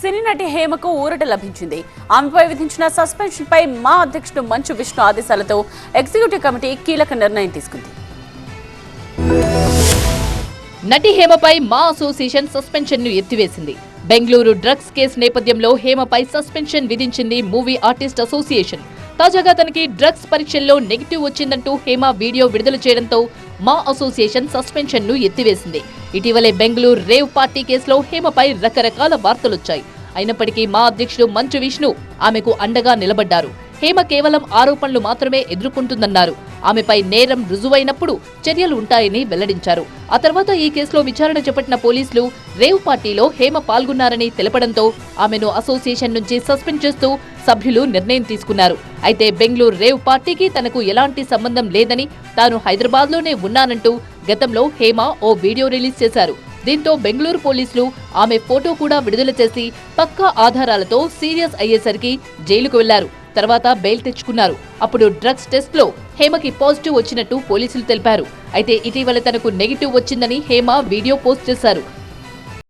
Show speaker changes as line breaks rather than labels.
సినీ నటి హేమకు ఊరట లభించింది. ఆమెపై విధించిన సస్పెన్షన్ పై మా అధ్యక్షుడు మంచు విష్ణు ఆదేశాలతో ఎగ్జిక్యూటివ్ కమిటీ కీలక నిర్ణయం తీసుకుంది.
నటి హేమపై మా అసోసియేషన్ సస్పెన్షన్ను ఎత్తివేసింది. బెంగళూరు డ్రగ్స్ కేసు నేపథ్యంలో హేమపై సస్పెన్షన్ విధించింది మూవీ ఆర్టిస్ట్ అసోసియేషన్. తాజాగా తనకి డ్రగ్స్ పరీక్షల్లో నెగిటివ్ వచ్చిందంటూ హేమ వీడియో విడుదల చేయడంతో మా అసోసియేషన్ సస్పెన్షన్ను ఎత్తివేసింది. ఇటీవలే బెంగళూరు రేవ్ పార్టీ కేసులో హేమపై రకరకాల వార్తలొచ్చాయి. అయినప్పటికీ మా అధ్యక్షుడు మంచు విష్ణు ఆమెకు అండగా నిలబడ్డారు. హేమ కేవలం ఆరోపణలు మాత్రమే ఎదుర్కొంటుందన్నారు. ఆమెపై నేరం రుజువైనప్పుడు చర్యలు ఉంటాయని వెల్లడించారు. ఆ తర్వాత ఈ కేసులో విచారణ చేపట్టిన పోలీసులు రేవ్ పార్టీలో హేమ పాల్గొన్నారని తెలపడంతో ఆమెను అసోసియేషన్ నుంచి సస్పెండ్ చేస్తూ సభ్యులు నిర్ణయం తీసుకున్నారు. అయితే బెంగళూరు రేవ్ పార్టీకి తనకు ఎలాంటి సంబంధం లేదని తాను హైదరాబాద్లోనే ఉన్నానంటూ గతంలో హేమ ఓ వీడియో రిలీజ్ చేశారు. దీంతో బెంగళూరు పోలీసులు ఆమె ఫోటో కూడా విడుదల చేసి పక్కా ఆధారాలతో సీరియస్ అయ్యేసరికి జైలుకు వెళ్ళారు. తర్వాత బెయిల్ తెచ్చుకున్నారు. అప్పుడు డ్రగ్స్ టెస్ట్లో హేమకి పాజిటివ్ వచ్చినట్టు పోలీసులు తెలిపారు. అయితే ఇటీవల తనకు నెగిటివ్ వచ్చిందని హేమ వీడియో పోస్ట్ చేశారు.